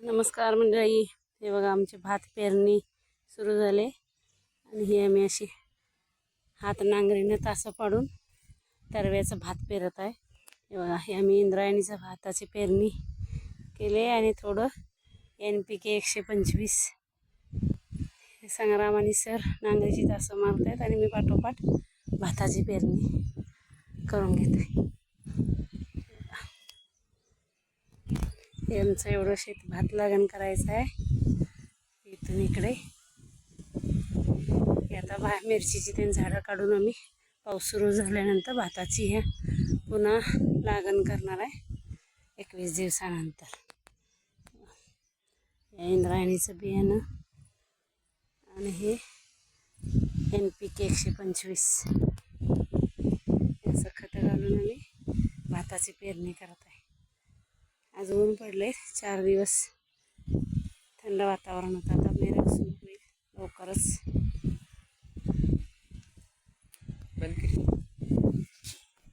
नमस्कार मंडळी. हे बघा आमचे भात पेरणी सुरू झाले. आणि हे आम्ही अशी हात नांगरीनं तासं पाडून तरव्याचं भात पेरत आहे. हे बघा हे आम्ही इंद्रायणीचं भाताची पेरणी केले आणि थोडं एन पी के एकशे पंचवीस संग्राम आणि सर नांगरीची तासं मारत आहेत आणि मी पाठोपाठ भाताची पेरणी करून घेते. हे आमचं एवढं शेत भात लागण करायचं आहे. इथून इकडे. हे आता भा मिरचीची ते झाडं काढून आम्ही पाऊस सुरू झाल्यानंतर भाताची ह्या पुन्हा लागण करणार आहे एकवीस दिवसानंतर. इंद्रायणीचं बियाणं आणि हे एन पी के एकशे पंचवीस. याचं खतं घालून आम्ही भाताची पेरणी करत आहे. आज ऊन पडले चार दिवस. थंड वातावरण होतं. आता मेरा सुरू होईल लवकरच.